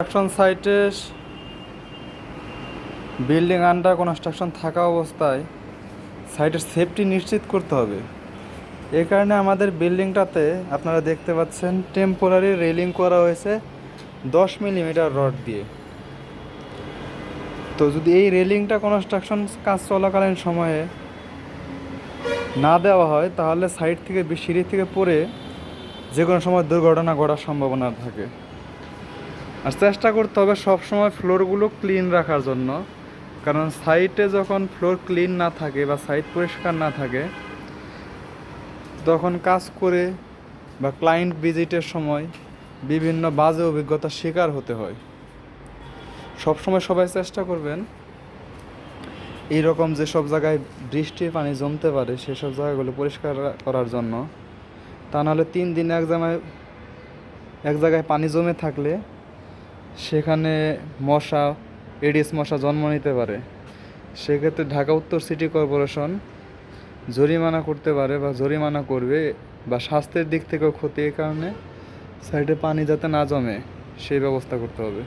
Construction সাইটে building under construction থাকা অবস্থায় সাইটের সেফটি নিশ্চিত করতে হবে। এ কারণে আমাদের বিল্ডিংটাতে আপনারা দেখতে পাচ্ছেন টেম্পোরারি রেলিং করা হয়েছে দশ মিলিমিটার রড দিয়ে। তো যদি এই রেলিংটা কনস্ট্রাকশন কাজ চলাকালীন সময়ে না দেওয়া হয়, তাহলে সাইড থেকে, সিঁড়ি থেকে পড়ে যে কোনো সময় দুর্ঘটনা ঘটার সম্ভাবনা থাকে। আর চেষ্টা করতে হবে সবসময় ফ্লোরগুলো ক্লিন রাখার জন্য। কারণ সাইটে যখন ফ্লোর ক্লিন না থাকে বা সাইট পরিষ্কার না থাকে, তখন কাজ করে বা ক্লায়েন্ট ভিজিটের সময় বিভিন্ন বাজে অভিজ্ঞতার শিকার হতে হয়। সবসময় সবাই চেষ্টা করবেন এই এইরকম যেসব জায়গায় বৃষ্টির পানি জমতে পারে, সেসব জায়গাগুলো পরিষ্কার করার জন্য। তা নাহলে তিন দিন এক জায়গায় এক জায়গায় পানি জমে থাকলে সেখানে মশা, এডিস মশা জন্ম নিতে পারে। সেক্ষেত্রে ঢাকা উত্তর সিটি কর্পোরেশন জরিমানা করতে পারে বা জরিমানা করবে বা স্বাস্থ্যের দিক থেকেও ক্ষতি এ কারণে সাইডে পানি যাতে না জমে, সেই ব্যবস্থা করতে হবে।